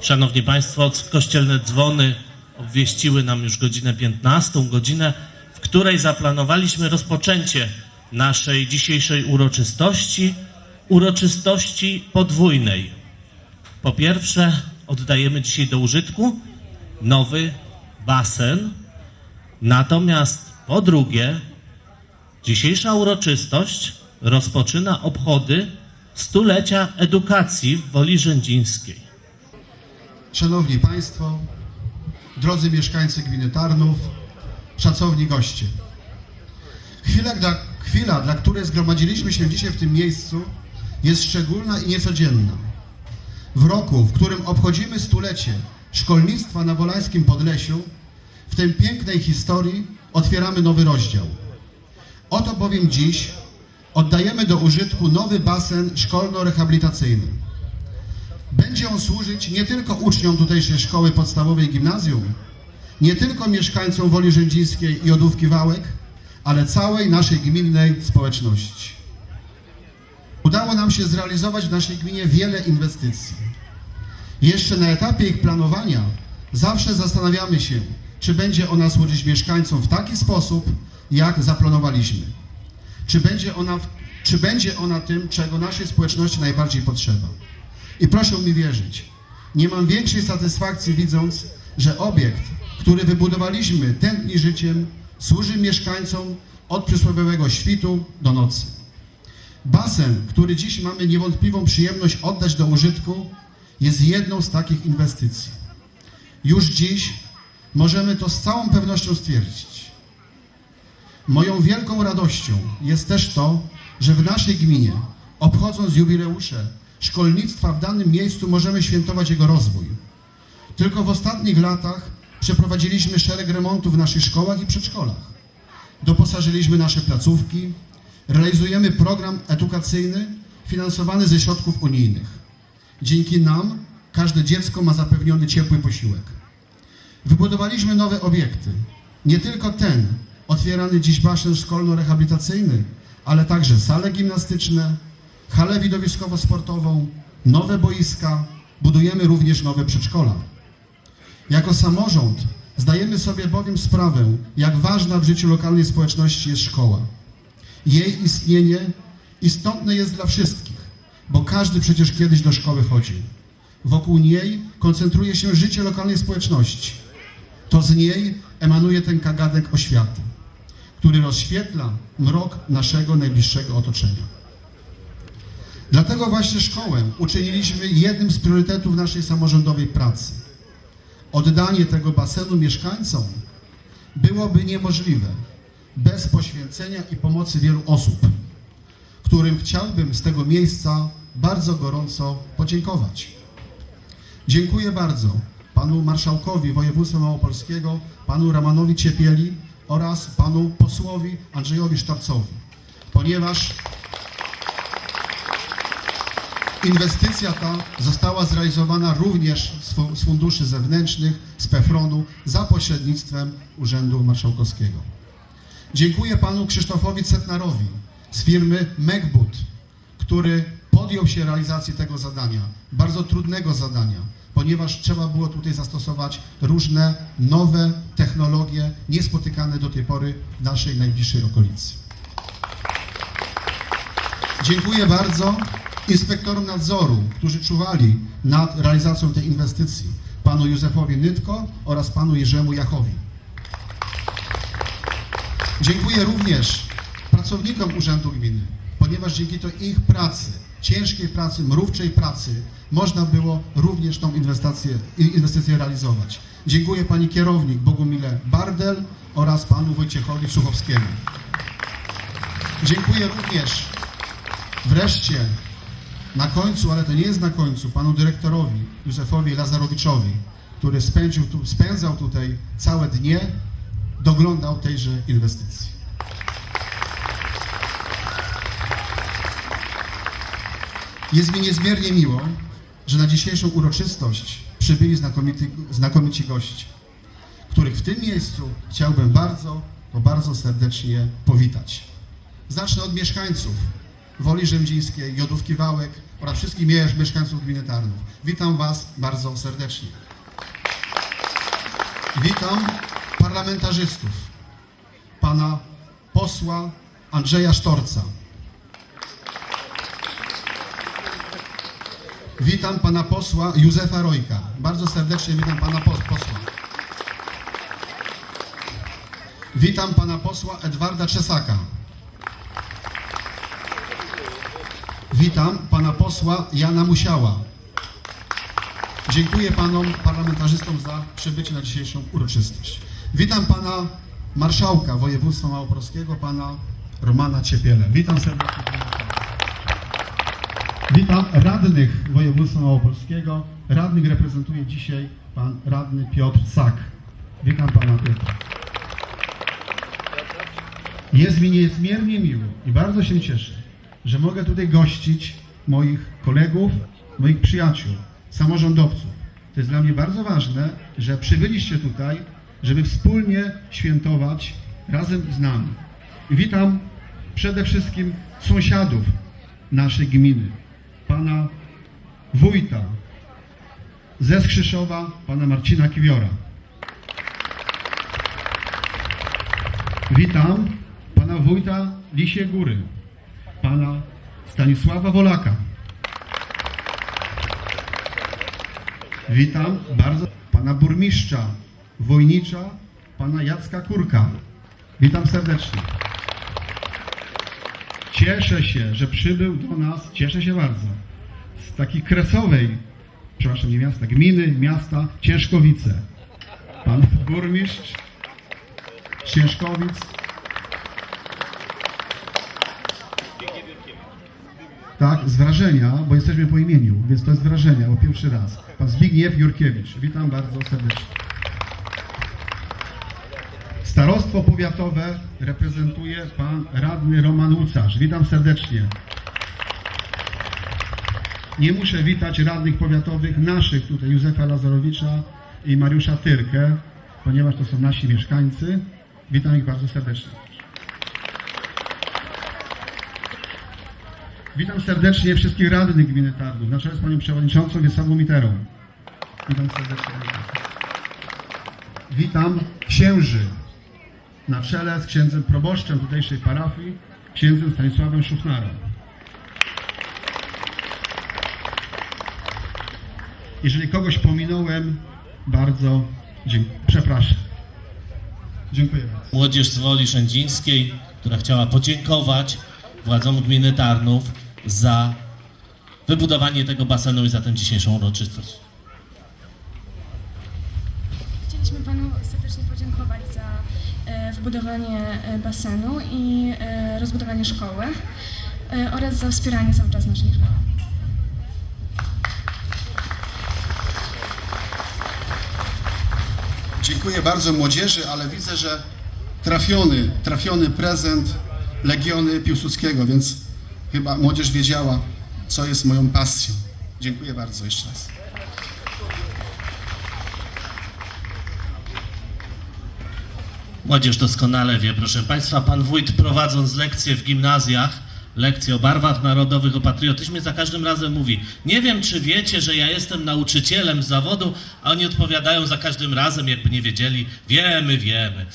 Szanowni Państwo, kościelne dzwony obwieściły nam już godzinę 15, godzinę, w której zaplanowaliśmy rozpoczęcie naszej dzisiejszej uroczystości, uroczystości podwójnej. Po pierwsze, oddajemy dzisiaj do użytku nowy basen, natomiast po drugie, dzisiejsza uroczystość rozpoczyna obchody stulecia edukacji w Woli Rzędzińskiej. Szanowni Państwo, drodzy mieszkańcy gminy Tarnów, szacowni goście. Chwila dla, chwila, dla której zgromadziliśmy się dzisiaj w tym miejscu, jest szczególna i niecodzienna. W roku, w którym obchodzimy stulecie szkolnictwa na Wolańskim Podlesiu, w tej pięknej historii otwieramy nowy rozdział. Oto bowiem dziś oddajemy do użytku nowy basen szkolno-rehabilitacyjny. Będzie on służyć nie tylko uczniom tutejszej szkoły podstawowej i gimnazjum, nie tylko mieszkańcom Woli Rzędzińskiej i Odówki Wałek, ale całej naszej gminnej społeczności. Udało nam się zrealizować w naszej gminie wiele inwestycji. Jeszcze na etapie ich planowania zawsze zastanawiamy się, czy będzie ona służyć mieszkańcom w taki sposób, jak zaplanowaliśmy. Czy będzie ona, czy będzie ona tym, czego naszej społeczności najbardziej potrzeba. I proszę mi wierzyć, nie mam większej satysfakcji widząc, że obiekt, który wybudowaliśmy, tętni życiem, służy mieszkańcom od przysłowiowego świtu do nocy. Basen, który dziś mamy niewątpliwą przyjemność oddać do użytku, jest jedną z takich inwestycji. Już dziś możemy to z całą pewnością stwierdzić. Moją wielką radością jest też to, że w naszej gminie, obchodząc jubileusze szkolnictwa w danym miejscu, możemy świętować jego rozwój. Tylko w ostatnich latach przeprowadziliśmy szereg remontów w naszych szkołach i przedszkolach. Doposażyliśmy nasze placówki, realizujemy program edukacyjny finansowany ze środków unijnych. Dzięki nam każde dziecko ma zapewniony ciepły posiłek. Wybudowaliśmy nowe obiekty. Nie tylko ten, otwierany dziś basen szkolno-rehabilitacyjny, ale także sale gimnastyczne, halę widowiskowo-sportową, nowe boiska, budujemy również nowe przedszkola. Jako samorząd zdajemy sobie bowiem sprawę, jak ważna w życiu lokalnej społeczności jest szkoła. Jej istnienie istotne jest dla wszystkich, bo każdy przecież kiedyś do szkoły chodził. Wokół niej koncentruje się życie lokalnej społeczności. To z niej emanuje ten kaganek oświaty, który rozświetla mrok naszego najbliższego otoczenia. Dlatego właśnie szkołę uczyniliśmy jednym z priorytetów naszej samorządowej pracy. Oddanie tego basenu mieszkańcom byłoby niemożliwe bez poświęcenia i pomocy wielu osób, którym chciałbym z tego miejsca bardzo gorąco podziękować. Dziękuję bardzo panu marszałkowi województwa małopolskiego, panu Ramanowi Ciepieli oraz panu posłowi Andrzejowi Sztabcowi, ponieważ inwestycja ta została zrealizowana również z fu- z funduszy zewnętrznych, z PEFRON-u za pośrednictwem Urzędu Marszałkowskiego. Dziękuję panu Krzysztofowi Cetnarowi z firmy Megbut, który podjął się realizacji tego zadania, bardzo trudnego zadania, ponieważ trzeba było tutaj zastosować różne nowe technologie, niespotykane do tej pory w naszej najbliższej okolicy. Dziękuję bardzo inspektorom nadzoru, którzy czuwali nad realizacją tej inwestycji, panu Józefowi Nytko oraz panu Jerzemu Jachowi. Dziękuję również pracownikom Urzędu Gminy, ponieważ dzięki to ich pracy, ciężkiej pracy, mrówczej pracy, można było również tą inwestycję, inwestycję realizować. Dziękuję pani kierownik Bogumile Bardel oraz panu Wojciechowi Suchowskiemu. Dziękuję również wreszcie na końcu, ale to nie jest na końcu, panu dyrektorowi Józefowi Lazarowiczowi, który spędził tu, spędzał tutaj całe dnie, doglądał tejże inwestycji. Jest mi niezmiernie miło, że na dzisiejszą uroczystość przybyli znakomity, znakomici goście, których w tym miejscu chciałbym bardzo, to bardzo serdecznie powitać. Zacznę od mieszkańców Woli Rzędzińskiej, Jodówki Wałek, oraz wszystkich mie- mieszkańców gminy Tarnów. Witam Was bardzo serdecznie. Witam parlamentarzystów, pana posła Andrzeja Sztorca. Witam pana posła Józefa Rojka. Bardzo serdecznie witam pana pos- posła. Witam pana posła Edwarda Czesaka. Witam pana posła Jana Musiała. Dziękuję panom parlamentarzystom za przybycie na dzisiejszą uroczystość. Witam pana marszałka województwa małopolskiego, pana Romana Ciepiele. Witam serdecznie. Witam radnych województwa małopolskiego. Radnych reprezentuje dzisiaj pan radny Piotr Sak. Witam pana Piotra. Jest mi niezmiernie miło i bardzo się cieszę, że mogę tutaj gościć moich kolegów, moich przyjaciół, samorządowców. To jest dla mnie bardzo ważne, że przybyliście tutaj, żeby wspólnie świętować razem z nami. Witam przede wszystkim sąsiadów naszej gminy, pana wójta ze Skrzyszowa, pana Marcina Kiwiora. Witam pana wójta Lisie Góry, Stanisława Wolaka. Witam bardzo pana burmistrza Wojnicza, pana Jacka Kurka. Witam serdecznie. Cieszę się, że przybył do nas, cieszę się bardzo, z takiej kresowej, przepraszam, nie miasta, gminy, miasta Ciężkowice. Pan burmistrz Ciężkowic. Tak, z wrażenia, bo jesteśmy po imieniu, więc to jest wrażenia, bo pierwszy raz. Pan Zbigniew Jurkiewicz. Witam bardzo serdecznie. Starostwo powiatowe reprezentuje pan radny Roman Łucarz. Witam serdecznie. Nie muszę witać radnych powiatowych naszych tutaj, Józefa Lazarowicza i Mariusza Tyrkę, ponieważ to są nasi mieszkańcy. Witam ich bardzo serdecznie. Witam serdecznie wszystkich radnych gminy Tarnów, na czele z panią przewodniczącą Wiesławą Miterą. Witam serdecznie. Witam księży na czele z księdzem proboszczem tutejszej parafii, księdzem Stanisławem Szuchnarą. Jeżeli kogoś pominąłem, bardzo dziękuję. Przepraszam. Dziękuję bardzo. Młodzież z Woli Szędzińskiej, która chciała podziękować władzom gminy Tarnów za wybudowanie tego basenu i za tę dzisiejszą uroczystość. Chcieliśmy Panu serdecznie podziękować za e, wybudowanie e, basenu i e, rozbudowanie szkoły oraz za wspieranie cały czas naszej szkoły. Dziękuję bardzo młodzieży, ale widzę, że trafiony, trafiony prezent Legiony Piłsudskiego, więc chyba młodzież wiedziała, co jest moją pasją. Dziękuję bardzo jeszcze raz. Młodzież doskonale wie, proszę Państwa, pan wójt prowadząc lekcje w gimnazjach, lekcje o barwach narodowych, o patriotyzmie, za każdym razem mówi, nie wiem czy wiecie, że ja jestem nauczycielem z zawodu, a oni odpowiadają za każdym razem, jakby nie wiedzieli, wiemy, wiemy.